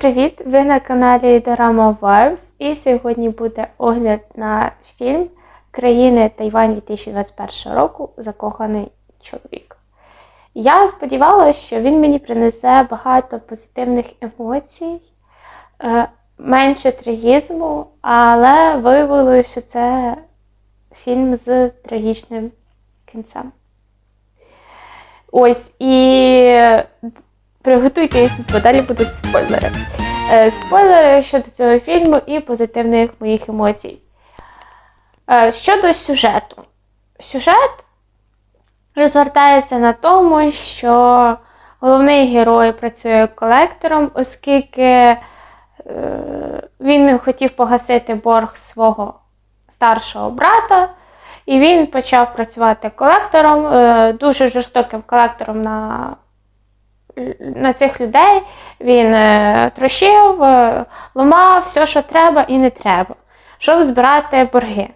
привіт! Ви на каналі Dorama Vibes і сьогодні буде огляд на фільм країни Тайвань 2021 року Закоханий чоловік. Я сподівалася, що він мені принесе багато позитивних емоцій, е, менше трагізму, але виявилося, що це фільм з трагічним кінцем. Ось і приготуйтесь, бо далі будуть спойлери. Е, Спойлери щодо цього фільму і позитивних моїх емоцій. Е, Щодо сюжету. Сюжет розвертається на тому, що головний герой працює колектором, оскільки е, він хотів погасити борг свого старшого брата, і він почав працювати колектором, дуже жорстоким колектором на на цих людей він е, трощив, е, ламав все, що треба і не треба, щоб збирати борги.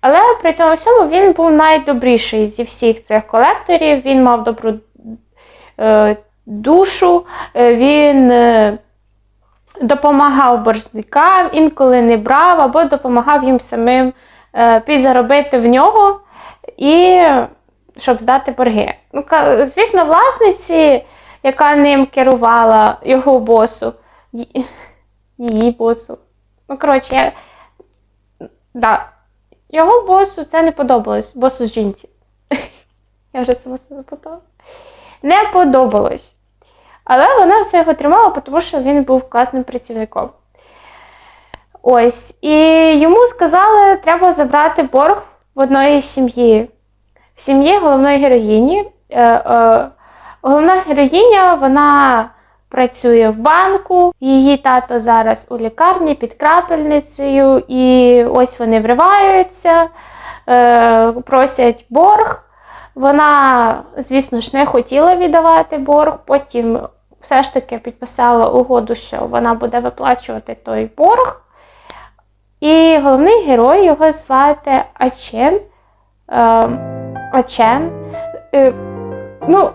Але при цьому всьому він був найдобріший зі всіх цих колекторів, він мав добру е, душу, він допомагав боржникам, інколи не брав, або допомагав їм самим підзаробити в нього і щоб здати борги. Ну, звісно, власниці яка ним керувала його босу, її босу. Ну, коротше, я... да. його босу це не подобалось, босу з жінці. Я вже сама себе запитала. Не подобалось. Але вона все його тримала, тому що він був класним працівником. Ось. І йому сказали, треба забрати борг в одної сім'ї. В сім'ї головної героїні. Е, е, Головна героїня вона працює в банку, її тато зараз у лікарні під крапельницею, і ось вони вриваються, е, просять борг. Вона, звісно ж, не хотіла віддавати борг, потім все ж таки підписала угоду, що вона буде виплачувати той борг. І головний герой його звати Ачен. Е, Ачен. Е, ну,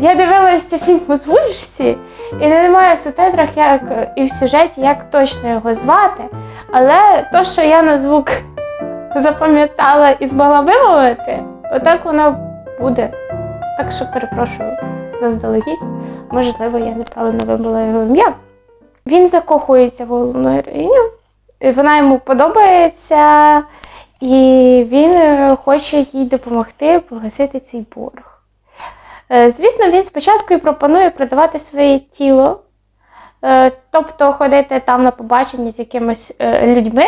я дивилася фільм у звучці, і немає в субтитрах, як і в сюжеті, як точно його звати. Але то, що я на звук запам'ятала і змогла вимовити, отак воно буде. Так що перепрошую заздалегідь. Можливо, я неправильно вимовила його ім'я. Він закохується в головну героїню, вона йому подобається, і він е, хоче їй допомогти погасити цей борг. Е, Звісно, він спочатку і пропонує продавати своє тіло, е, тобто ходити там на побачення з якимись е, людьми,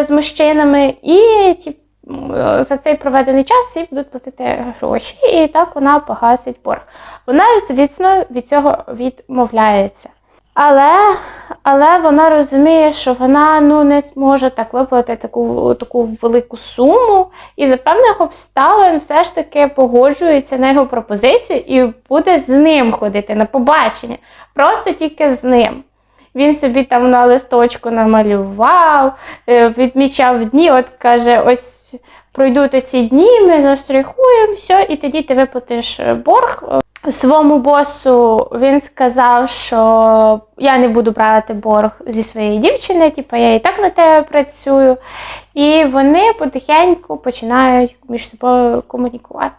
з мужчинами, і ті, за цей проведений час їй будуть платити гроші, і так вона погасить борг. Вона, звісно, від цього відмовляється. Але, але вона розуміє, що вона ну, не зможе так виплатити таку, таку велику суму, і за певних обставин все ж таки погоджується на його пропозицію і буде з ним ходити на побачення. Просто тільки з ним. Він собі там на листочку намалював, е, відмічав дні, от каже, ось пройдуть ці дні, ми заштрихуємо все, і тоді ти виплатиш борг. Своєму босу він сказав, що я не буду брати борг зі своєї дівчини, типу я і так на тебе працюю. І вони потихеньку починають між собою комунікувати.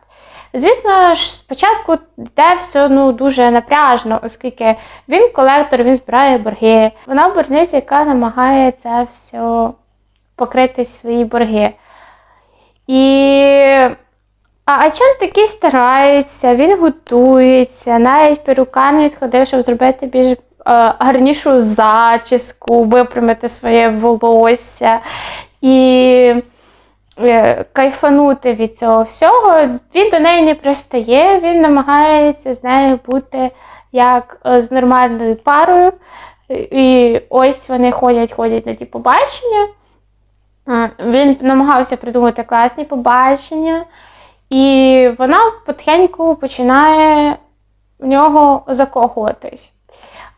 Звісно ж, спочатку йде все ну, дуже напряжно, оскільки він колектор, він збирає борги. Вона боржниця, яка намагається все покрити свої борги. І а Ачан такий старається, він готується, навіть перукарню сходив, щоб зробити більш е, гарнішу зачіску, випрямити своє волосся і е, кайфанути від цього всього. Він до неї не пристає, він намагається з нею бути як е, з нормальною парою. І ось вони ходять, ходять на ті побачення. Він намагався придумати класні побачення. І вона потихеньку починає в нього закохуватись.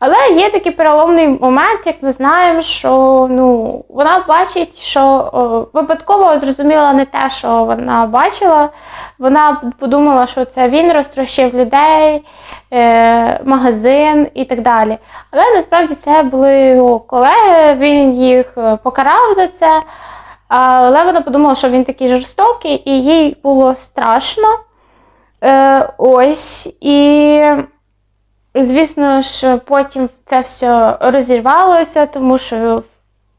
Але є такий переломний момент, як ми знаємо, що ну, вона бачить, що о, випадково зрозуміла не те, що вона бачила. Вона подумала, що це він розтрощив людей, е, магазин і так далі. Але насправді це були його колеги, він їх е, покарав за це. Але вона подумала, що він такий жорстокий, і їй було страшно. Е, ось. І, звісно ж, потім це все розірвалося, тому що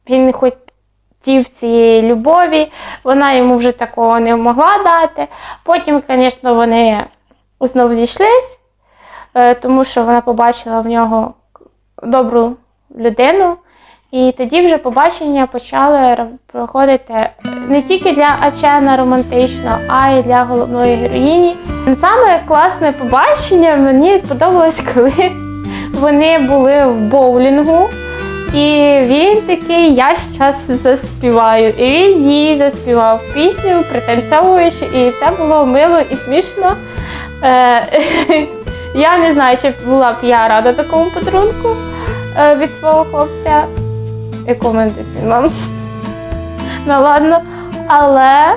він не хотів цієї любові, вона йому вже такого не могла дати. Потім, звісно, вони знову зійшлись, е, тому що вона побачила в нього добру людину. І тоді вже побачення почали проходити не тільки для Ачена романтично, а й для головної героїні. Саме класне побачення мені сподобалось, коли вони були в боулінгу. І він такий, я зараз заспіваю. І він їй заспівав пісню, пританцьовуючи, і це було мило і смішно. Е, я не знаю, чи була б я рада такому подарунку е, від свого хлопця. Яку вам? Ну ладно. Але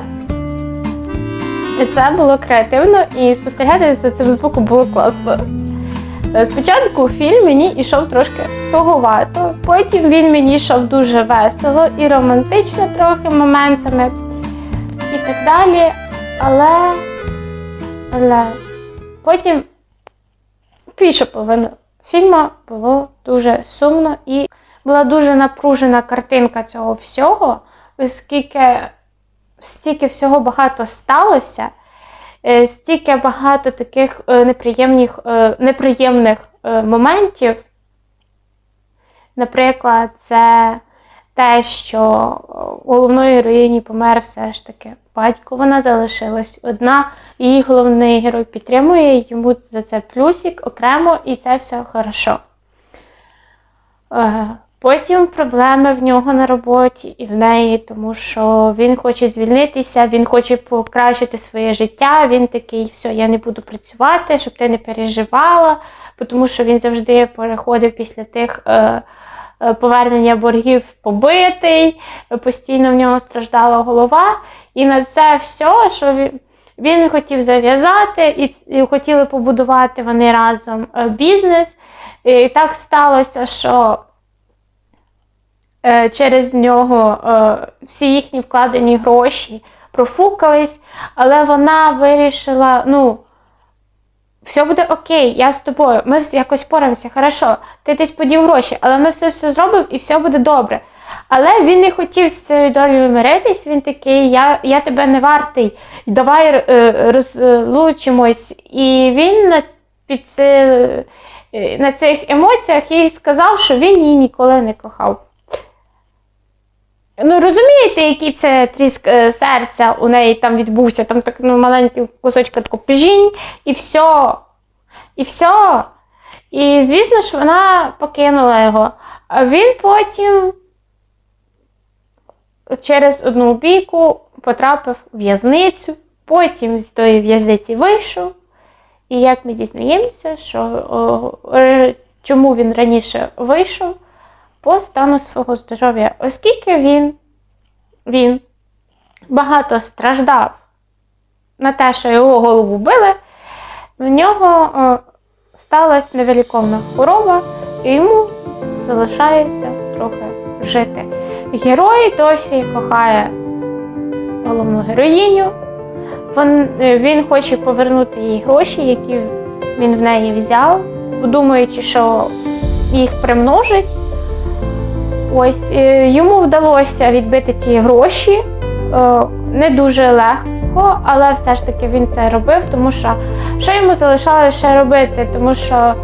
це було креативно і спостерігати за цим збоку було класно. Спочатку фільм мені йшов трошки туговато, потім він мені йшов дуже весело і романтично трохи моментами і так далі. Але, але потім більша половина фільму було дуже сумно і була дуже напружена картинка цього всього, оскільки стільки всього багато сталося, е, стільки багато таких е, неприємних, е, неприємних е, моментів. Наприклад, це те, що головної героїні помер все ж таки батько, вона залишилась одна, її головний герой підтримує йому за це плюсик окремо, і це все хорошо. Потім проблеми в нього на роботі і в неї, тому що він хоче звільнитися, він хоче покращити своє життя. Він такий, все, я не буду працювати, щоб ти не переживала, тому що він завжди переходив після тих е, е, повернення боргів побитий, постійно в нього страждала голова. І на це все, що він, він хотів зав'язати, і, хотіли побудувати вони разом е, бізнес. І так сталося, що через нього е, всі їхні вкладені гроші профукались, але вона вирішила, ну, все буде окей, я з тобою, ми якось порамося, хорошо, ти десь подів гроші, але ми все все зробимо і все буде добре. Але він не хотів з цією долею миритись, він такий, я, я тебе не вартий, давай е, розлучимось. І він на, під е, на цих емоціях їй сказав, що він її ніколи не кохав. Ну, розумієте, який це тріск е, серця у неї там відбувся, там так ну, маленький кусочка таку пжінь, і все. І все. І звісно ж, вона покинула його. А він потім через одну бійку потрапив в в'язницю, потім з тої в'язниці вийшов. І як ми дізнаємося, що о, чому він раніше вийшов по стану свого здоров'я, оскільки він, він багато страждав на те, що його голову били, в нього о, сталася невеликовна хвороба, і йому залишається трохи жити. Герой досі кохає головну героїню. Він, він хоче повернути їй гроші, які він в неї взяв, думаючи, що їх примножить. Ось е, йому вдалося відбити ті гроші е, не дуже легко, але все ж таки він це робив, тому що що йому залишалося ще робити, тому що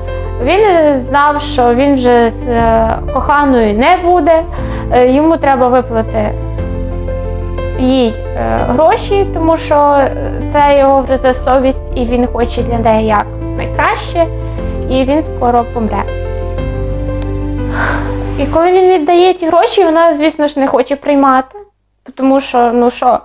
він знав, що він вже з е, коханою не буде, йому треба виплати їй гроші, тому що це його гризе совість, і він хоче для неї як найкраще, і він скоро помре. І коли він віддає ті гроші, вона, звісно ж, не хоче приймати, тому що, ну що,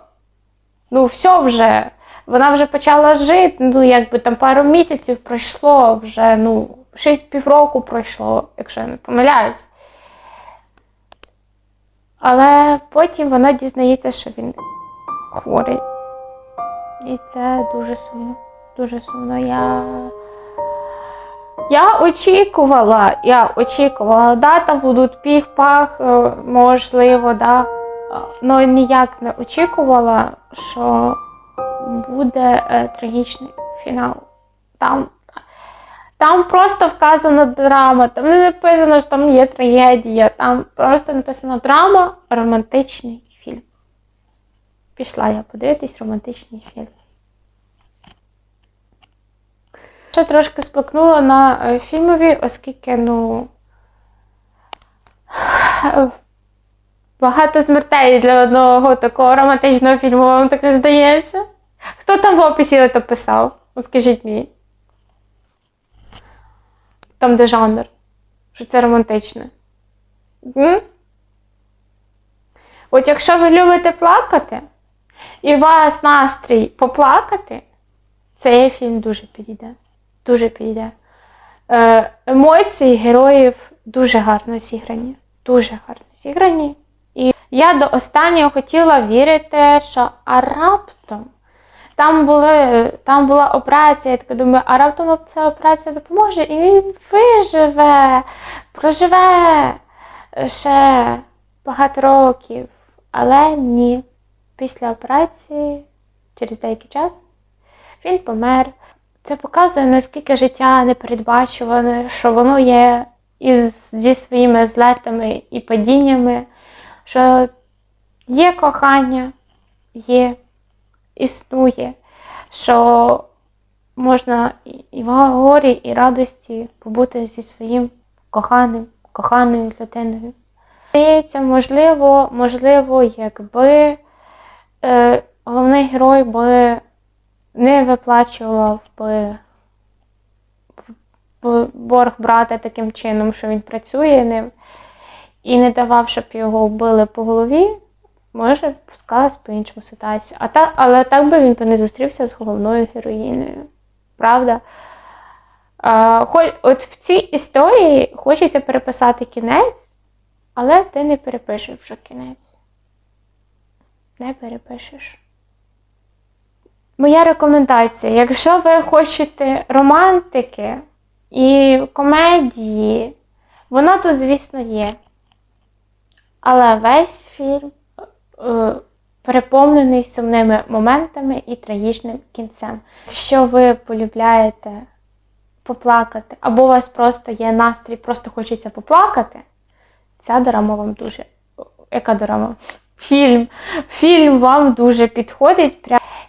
ну все вже, вона вже почала жити, ну якби там пару місяців пройшло, вже, ну, щось півроку пройшло, якщо я не помиляюсь. Але потім вона дізнається, що він хворий. І це дуже сумно. Дуже сумно. Я. Я очікувала, я очікувала, да, там будуть піх-пах, е, можливо, да. але ніяк не очікувала, що буде е, трагічний фінал. Там, там просто вказана драма, там не написано, що там є трагедія, там просто написано драма, романтичний фільм. Пішла я подивитись романтичний фільм. Ще трошки сплакнула на е, фільмові, оскільки, ну. Багато смертей для одного такого романтичного фільму, вам так не здається? Хто там в описі то писав? Ну, Скажіть мені. Там, де жанр. Що це романтичне. М? От якщо ви любите плакати, і у вас настрій поплакати, цей фільм дуже підійде. Дуже підійде. Е, емоції героїв дуже гарно зіграні. Дуже гарно зіграні. І я до останнього хотіла вірити, що а раптом там, були, там була операція, я така думаю, а раптом ця операція допоможе, і він виживе, проживе ще багато років. Але ні. Після операції, через деякий час, він помер. Це показує, наскільки життя непередбачуване, що воно є із, зі своїми злетами і падіннями, що є кохання, є, існує, що можна і- в горі, і радості побути зі своїм коханим, коханою людиною. Здається, можливо, можливо, якби е, головний герой би не виплачував би борг брата таким чином, що він працює ним, і не давав, щоб його вбили по голові, може, склалась по-іншому ситуація. А та, але так би він би не зустрівся з головною героїнею. Правда? А, хо- от в цій історії хочеться переписати кінець, але ти не перепишеш вже кінець. Не перепишеш. Моя рекомендація: якщо ви хочете романтики і комедії, вона тут, звісно, є. Але весь фільм е, переповнений сумними моментами і трагічним кінцем. Якщо ви полюбляєте поплакати, або у вас просто є настрій, просто хочеться поплакати, ця дорама вам дуже. Яка дорама? Фільм. Фільм вам дуже підходить.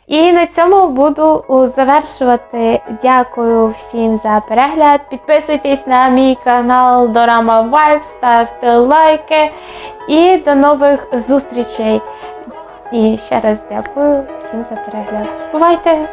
І на цьому буду завершувати. Дякую всім за перегляд. Підписуйтесь на мій канал Дорама Vibe, ставте лайки. І до нових зустрічей. І ще раз дякую всім за перегляд. Бувайте!